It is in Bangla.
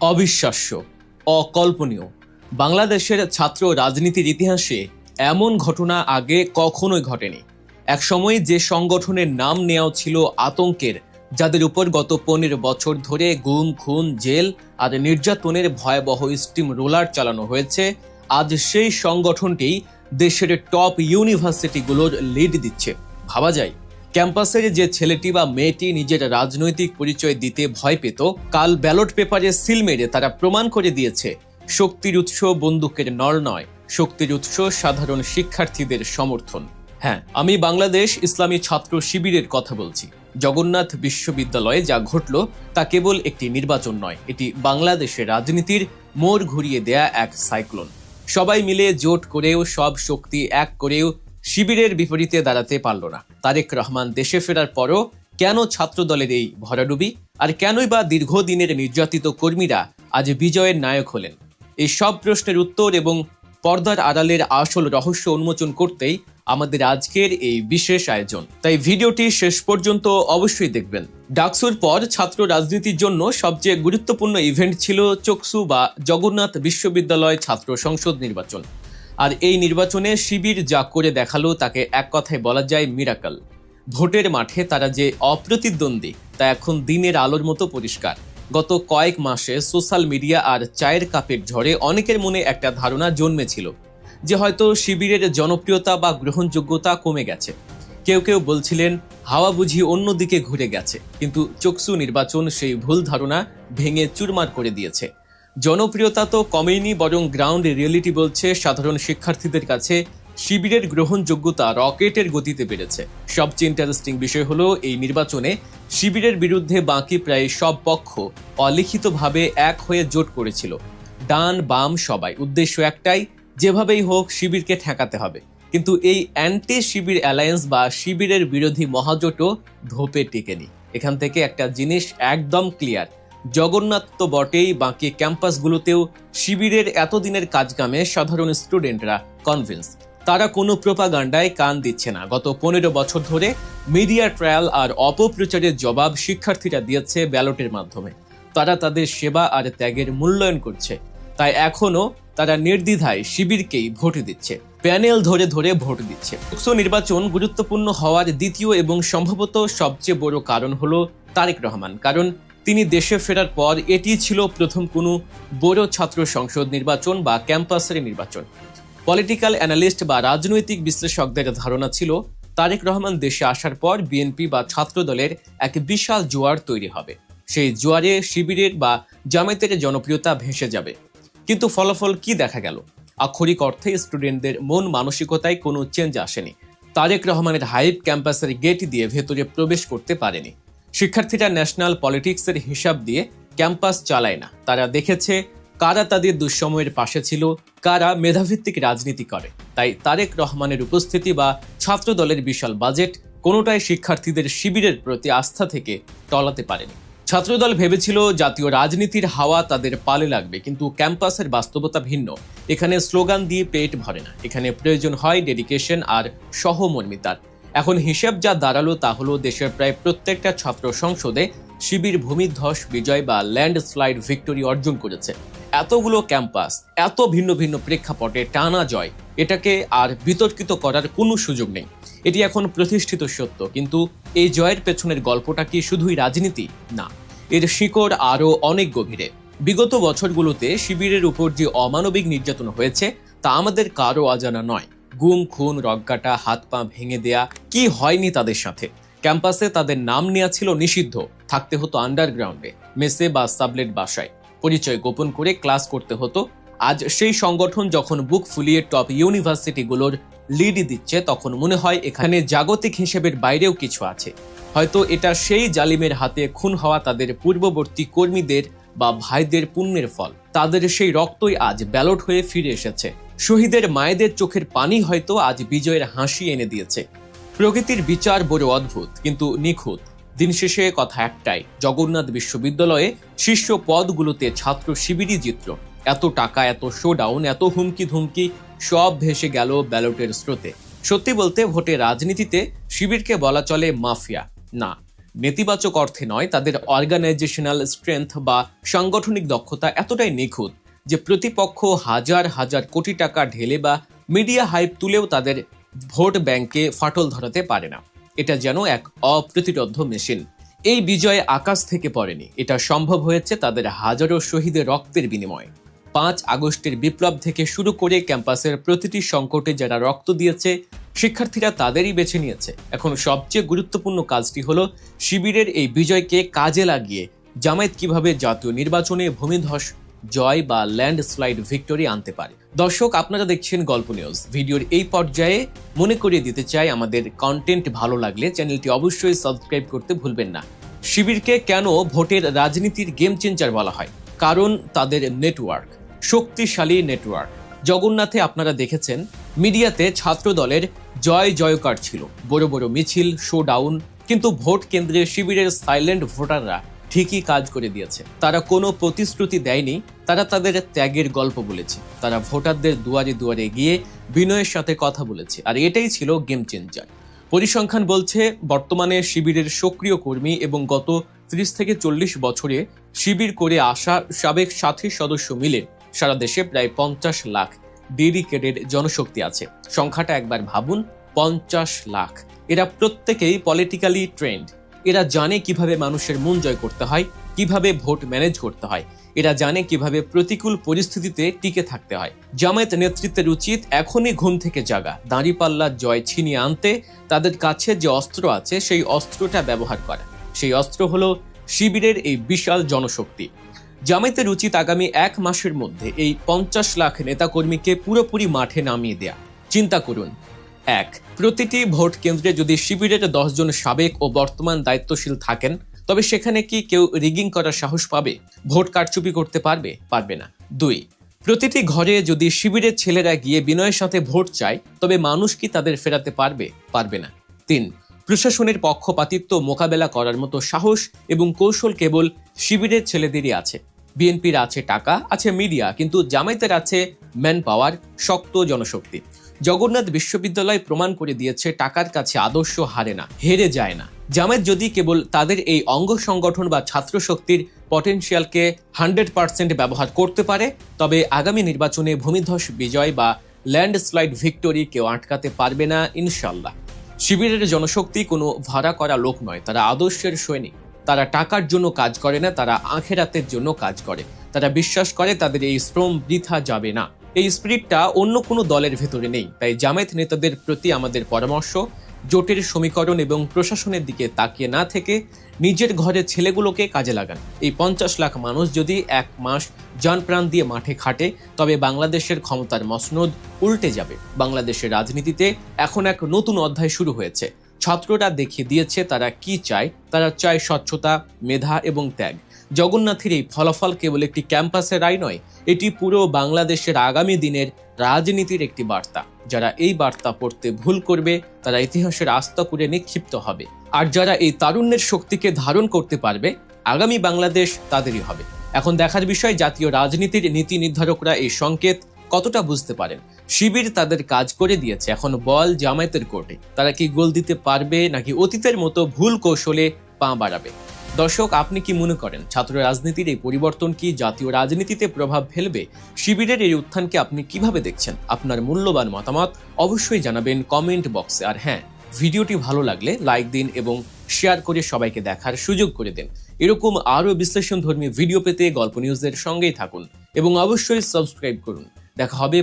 অবিশ্বাস্য, অকল্পনীয়। বাংলাদেশের ছাত্র রাজনীতির ইতিহাসে এমন ঘটনা আগে কখনোই ঘটেনি। একসময় যে সংগঠনের নাম নেওয়া ছিল আতঙ্কের, যাদের উপর গত পনেরো বছর ধরে গুম, খুন, জেল আর নির্যাতনের ভয়াবহ স্টিম রোলার চালানো হয়েছে, আজ সেই সংগঠনটি দেশের টপ ইউনিভার্সিটিগুলোর লিড দিচ্ছে। ভাবা যায় ক্যাম্পাসের যে ছেলেটি বা মেয়েটি নিজের রাজনৈতিক পরিচয় দিতে ভয় পেত, কাল ব্যালট পেপারে সিল মেরে তারা প্রমাণ করে দিয়েছে, শক্তির উৎস বন্দুকের নর নয়, শক্তির উৎস সাধারণ শিক্ষার্থীদের সমর্থন। হ্যাঁ আমি বাংলাদেশ ইসলামী ছাত্র শিবিরের কথা বলছি। জগন্নাথ বিশ্ববিদ্যালয়ে যা ঘটল তা কেবল একটি নির্বাচন নয়, এটি বাংলাদেশের রাজনীতির মোড় ঘুরিয়ে দেয়া এক সাইক্লোন। সবাই মিলে জোট করেও সব শক্তি এক করেও শিবিরের বিপরীতে দাঁড়াতে পারল না। তারেক রহমান দেশে ফেরার পরও কেন ছাত্র দলের এই ভরাডুবি? আর কেনই বা দীর্ঘদিনের নির্যাতিত কর্মীরা আজ বিজয়ের নায়ক হলেন? এই সব প্রশ্নের উত্তর এবং পর্দার আড়ালের আসল রহস্য উন্মোচন করতেই আমাদের আজকের এই বিশেষ আয়োজন। তাই ভিডিওটি শেষ পর্যন্ত অবশ্যই দেখবেন। ডাকসুর পর ছাত্র রাজনীতির জন্য সবচেয়ে গুরুত্বপূর্ণ ইভেন্ট ছিল চকসু বা জগন্নাথ বিশ্ববিদ্যালয় ছাত্র সংসদ নির্বাচন। আর এই নির্বাচনে শিবির যা করে দেখাল, তাকে এক কথায় বলা যায় মিরাকল ভোটের মাঠে তারা যে অপ্রতিদ্বন্দ্বী, তা এখন দিনের আলোর মতো পরিষ্কার। গত কয়েক মাসে সোশ্যাল মিডিয়া আর চায়ের কাপের ঝড়ে অনেকের মনে একটা ধারণা জন্মেছিল, যে হয়তো শিবিরের জনপ্রিয়তা বা গ্রহণযোগ্যতা কমে গেছে। কেউ কেউ বলছিলেন, হাওয়া বুঝি অন্যদিকে ঘুরে গেছে, কিন্তু চকসু নির্বাচন সেই ভুল ধারণা ভেঙে চুরমার করে দিয়েছে। জনপ্রিয়তা তো কমেনি বরং গ্রাউন্ড রিয়েলিটি বলছে সাধারণ শিক্ষার্থীদের কাছে শিবিরের গ্রহণযোগ্যতা রকেটের গতিতে বেড়েছে। সবচেয়ে ইন্টারেস্টিং বিষয় হলো এই নির্বাচনে শিবিরের বিরুদ্ধে বাকি প্রায় সব পক্ষ অলিখিতভাবে এক হয়ে জোট করেছিল। ডান বাম সবাই। উদ্দেশ্য একটাই, যেভাবেই হোক শিবিরকে ঠেকাতে হবে। কিন্তু এই অ্যান্টি শিবির অ্যালায়েন্স বা শিবিরের বিরোধী মহাজোটও ধোপে টেকেনি। এখান থেকে একটা জিনিস একদম ক্লিয়ার জগন্নাথ তো বটেই, বাকি ক্যাম্পাসগুলোতেও শিবিরের এতদিনের কাজকামে সাধারণ স্টুডেন্টরা কনভিন্স তারা কোনো প্রোপাগান্ডায় কান দিচ্ছে না। গত পনেরো বছর ধরে মিডিয়া ট্রায়াল আর অপপ্রচারের জবাব শিক্ষার্থীরা দিয়েছে ব্যালটের মাধ্যমে। তারা তাদের সেবা আর ত্যাগের মূল্যায়ন করছে। তাই এখনও তারা নির্দ্বিধায় শিবিরকেই ভোট দিচ্ছে। প্যানেল ধরে ধরে ভোট দিচ্ছে। লোকসভা নির্বাচন গুরুত্বপূর্ণ হওয়ার দ্বিতীয় এবং সম্ভবত সবচেয়ে বড় কারণ হলো তারেক রহমান। কারণ তিনি দেশে ফেরার পর এটি ছিল প্রথম কোনো বড় ছাত্র সংসদ নির্বাচন বা ক্যাম্পাসের নির্বাচন। পলিটিক্যাল অ্যানালিস্ট বা রাজনৈতিক বিশ্লেষকদের ধারণা ছিল, তারেক রহমান দেশে আসার পর বিএনপি বা ছাত্র দলের এক বিশাল জোয়ার তৈরি হবে। সেই জোয়ারে শিবিরের বা জামায়াতের জনপ্রিয়তা ভেসে যাবে। কিন্তু ফলাফল কি দেখা গেল? আক্ষরিক অর্থে স্টুডেন্টদের মন মানসিকতায় কোনো চেঞ্জ আসেনি। তারেক রহমানের হাইপ ক্যাম্পাসের গেট দিয়ে ভেতরে প্রবেশ করতে পারেনি। শিক্ষার্থীরা ন্যাশনাল পলিটিক্সের হিসাব দিয়ে ক্যাম্পাস চালায় না। তারা দেখেছে, কারা তাদের দুঃসময়ের পাশে ছিল, কারা মেধাভিত্তিক রাজনীতি করে। তাই তারেক রহমানের উপস্থিতি বা ছাত্র দলের বিশাল বাজেট কোনোটাই শিক্ষার্থীদের শিবিরের প্রতি আস্থা থেকে টলাতে পারেনি। ছাত্রদল ভেবেছিল, জাতীয় রাজনীতির হাওয়া তাদের পালে লাগবে, কিন্তু ক্যাম্পাসের বাস্তবতা ভিন্ন। এখানে স্লোগান দিয়ে পেট ভরে না। এখানে প্রয়োজন হয় ডেডিকেশন আর সহমর্মিতার। এখন হিসেব যা দাঁড়াল তা হলো দেশের প্রায় প্রত্যেকটা ছাত্র সংসদে শিবির ভূমিধ্বস, বিজয় বা ল্যান্ডস্লাইড ভিক্টোরি অর্জন করেছে। এতগুলো ক্যাম্পাস, এত ভিন্ন ভিন্ন প্রেক্ষাপটে টানা জয়, এটাকে আর বিতর্কিত করার কোনো সুযোগ নেই। এটি এখন প্রতিষ্ঠিত সত্য, কিন্তু এই জয়ের পেছনের গল্পটা কি শুধুই রাজনীতি? না, এর শিকড় আরও অনেক গভীরে। বিগত বছরগুলোতে শিবিরের উপর যে অমানবিক নির্যাতন হয়েছে, তা আমাদের কারও অজানা নয়। গুম, খুন, রগকাটা, হাত পা ভেঙে দেয়া কি হয়নি তাদের সাথে? ক্যাম্পাসে তাদের নাম নেওয়া ছিল নিষিদ্ধ। থাকতে হতো আন্ডারগ্রাউন্ডে মেসে বা সাবলেট বাসায়। পরিচয় গোপন করে ক্লাস করতে হতো। আজ সেই সংগঠন যখন বুক ফুলিয়ে টপ ইউনিভার্সিটিগুলোর লিড দিচ্ছে, তখন মনে হয় এখানে জাগতিক হিসেবের বাইরেও কিছু আছে। হয়তো এটা সেই জালিমের হাতে খুন হওয়া তাদের পূর্ববর্তী কর্মীদের বা ভাইদের পুণ্যের ফল। তাদের সেই রক্তই আজ ব্যালট হয়ে ফিরে এসেছে। শহীদের মায়েদের চোখের পানি হয়তো আজ বিজয়ের হাসি এনে দিয়েছে। প্রকৃতির বিচার বড় অদ্ভুত, কিন্তু নিখুঁত। দিন শেষে কথা একটাই, জগন্নাথ বিশ্ববিদ্যালয়ে শীর্ষ পদগুলোতে ছাত্র শিবিরই জিতল এত টাকা, এত শোডাউন এত হুমকি ধুমকি সব ভেসে গেল ব্যালটের স্রোতে। সত্যি বলতে, ভোটে রাজনীতিতে শিবিরকে বলা চলে মাফিয়া। না, নেতিবাচক অর্থে নয়, তাদের অর্গানাইজেশনাল স্ট্রেংথ বা সাংগঠনিক দক্ষতা এতটাই নিখুঁত যে প্রতিপক্ষ হাজার হাজার কোটি টাকা ঢেলে বা মিডিয়া হাইপ তুলেও তাদের ভোট ব্যাংকে ফাটল ধরাতে পারে না। এটা যেন এক অপ্রতিরোধ্য মেশিন। এই বিজয় আকাশ থেকে পড়েনি। এটা সম্ভব হয়েছে তাদের হাজারো শহীদের রক্তের বিনিময়ে। পাঁচ আগস্টের বিপ্লব থেকে শুরু করে ক্যাম্পাসের প্রতিটি সংকটে যারা রক্ত দিয়েছে, শিক্ষার্থীরা তাদেরই বেছে নিয়েছে। এখন সবচেয়ে গুরুত্বপূর্ণ কাজটি হলো শিবিরের এই বিজয়কে কাজে লাগিয়ে জামায়াত কীভাবে জাতীয় নির্বাচনে ভূমিধস জয় বা ল্যান্ডস্লাইড ভিক্টরি আনতে পারে। দর্শক, আপনারা দেখছেন গল্প নিউজ। ভিডিওর এই পর্যায়ে মনে করিয়ে দিতে চাই আমাদের কন্টেন্ট ভালো লাগলে চ্যানেলটি অবশ্যই সাবস্ক্রাইব করতে ভুলবেন না। শিবিরকে কেন ভোটের রাজনীতির গেম চেঞ্জার বলা হয়? কারণ তাদের নেটওয়ার্ক শক্তিশালী নেটওয়ার্ক জগন্নাথে আপনারা দেখেছেন, মিডিয়াতে ছাত্র দলের জয় জয়কার ছিল। বড় বড় মিছিল শো ডাউন কিন্তু ভোট কেন্দ্রে শিবিরের সাইলেন্ট ভোটাররা ঠিকই কাজ করে দিয়েছে। তারা কোনো প্রতিশ্রুতি দেয়নি, তারা তাদের ত্যাগের গল্প বলেছে। তারা ভোটারদের দুয়ারে দুয়ারে গিয়ে বিনয়ের সাথে কথা বলেছে। আর এটাই ছিল গেম চেঞ্জার পরিসংখ্যান বলছে, বর্তমানে শিবিরের সক্রিয় কর্মী এবং গত ত্রিশ থেকে চল্লিশ বছরে শিবির করে আসা সাবেক সাথী সদস্য মিলে সারা দেশে প্রায় পঞ্চাশ লাখ ডেডিকেটেড জনশক্তি আছে। সংখ্যাটা একবার ভাবুন, পঞ্চাশ লাখ। এরা প্রত্যেকেই পলিটিক্যালি ট্রেন্ড এরা জানে কীভাবে মানুষের মন জয় করতে হয়, কীভাবে ভোট ম্যানেজ করতে হয়। এরা জানে কীভাবে প্রতিকূল পরিস্থিতিতে টিকে থাকতে হয়। জামায়াত নেতৃত্বের উচিত এখনই ঘুম থেকে জাগা দাঁড়িপাল্লার জয় ছিনিয়ে আনতে, তাদের কাছে যে অস্ত্র আছে, সেই অস্ত্রটা ব্যবহার করা। সেই অস্ত্র হলো শিবিরের এই বিশাল জনশক্তি। জামায়াতের উচিত আগামী এক মাসের মধ্যে এই পঞ্চাশ লাখ নেতাকর্মীকে পুরোপুরি মাঠে নামিয়ে দেয়া। চিন্তা করুন এক। প্রতিটি ভোট কেন্দ্রে যদি শিবিরের দশজন সাবেক ও বর্তমান দায়িত্বশীল থাকেন, তবে সেখানে কি কেউ রিগিং করার সাহস পাবে? ভোট কারচুপি করতে পারবে পারবে না। দুই। প্রতিটি ঘরে যদি শিবিরের ছেলেরা গিয়ে বিনয়ের সাথে ভোট চায়, তবে মানুষ কি তাদের ফেরাতে পারবে পারবে না। তিন। প্রশাসনের পক্ষপাতিত্ব মোকাবেলা করার মতো সাহস এবং কৌশল কেবল শিবিরের ছেলেদেরই আছে। বিএনপির আছে টাকা, আছে মিডিয়া, কিন্তু জামায়াতের আছে ম্যান পাওয়ার শক্ত জনশক্তি। জগন্নাথ বিশ্ববিদ্যালয় প্রমাণ করে দিয়েছে টাকার কাছে আদর্শ হারে না, হেরে যায় না। জামায়াত যদি কেবল তাদের এই অঙ্গ সংগঠন বা ছাত্র শক্তির পটেনশিয়ালকে হান্ড্রেড পার্সেন্ট ব্যবহার করতে পারে, তবে আগামী নির্বাচনে ভূমিধস বিজয় বা ল্যান্ডস্লাইড ভিক্টোরি কেউ আটকাতে পারবে না ইনশাল্লাহ শিবিরের জনশক্তি কোনো ভাড়া করা লোক নয়, তারা আদর্শের সৈনিক। তারা টাকার জন্য কাজ করে না, তারা আখেরাতের জন্য কাজ করে। তারা বিশ্বাস করে তাদের এই শ্রম বৃথা যাবে না। এই স্পিরিটটা অন্য কোনো দলের ভেতরে নেই। তাই জামায়াত নেতাদের প্রতি আমাদের পরামর্শ, জোটের সমীকরণ এবং প্রশাসনের দিকে তাকিয়ে না থেকে নিজের ঘরে ছেলেগুলোকে কাজে লাগান। এই পঞ্চাশ লাখ মানুষ যদি এক মাস প্রাণ দিয়ে মাঠে খাটে, তবে বাংলাদেশের ক্ষমতার মসনদ উল্টে যাবে। বাংলাদেশের রাজনীতিতে এখন এক নতুন অধ্যায় শুরু হয়েছে। ছাত্ররা দেখিয়ে দিয়েছে তারা কি চায়। তারা চায় স্বচ্ছতা, মেধা এবং ত্যাগ। জগন্নাথের এই ফলাফল কেবল একটি ক্যাম্পাসের রায় নয়, এটি পুরো বাংলাদেশের আগামী দিনের রাজনীতির একটি বার্তা। যারা এই বার্তা পড়তে ভুল করবে, তারা ইতিহাসের আস্থা করে নিক্ষিপ্ত হবে। আর যারা এই তারুণ্যের শক্তিকে ধারণ করতে পারবে, আগামী বাংলাদেশ তাদেরই হবে। এখন দেখার বিষয়, জাতীয় রাজনীতির নীতি নির্ধারকরা এই সংকেত কতটা বুঝতে পারেন শিবির তাদের কাজ করে দিয়েছে। এখন বল জামায়াতের কোর্টে। তারা কি গোল দিতে পারবে নাকি অতীতের মতো ভুল কৌশলে পা বাড়াবে? দর্শক, আপনি কি মনে করেন, ছাত্র রাজনীতির এই পরিবর্তন কি জাতীয় রাজনীতিতে প্রভাব ফেলবে? শিবিরের এই উত্থানকে আপনি কীভাবে দেখছেন? আপনার মূল্যবান মতামত অবশ্যই জানাবেন কমেন্ট বক্সে। আর হ্যাঁ ভিডিওটি ভালো লাগলে লাইক দিন এবং শেয়ার করে সবাইকে দেখার সুযোগ করে দিন। এরকম আরও বিশ্লেষণধর্মী ভিডিও পেতে গল্প নিউজের সঙ্গেই থাকুন এবং অবশ্যই সাবস্ক্রাইব করুন। দেখা হবে।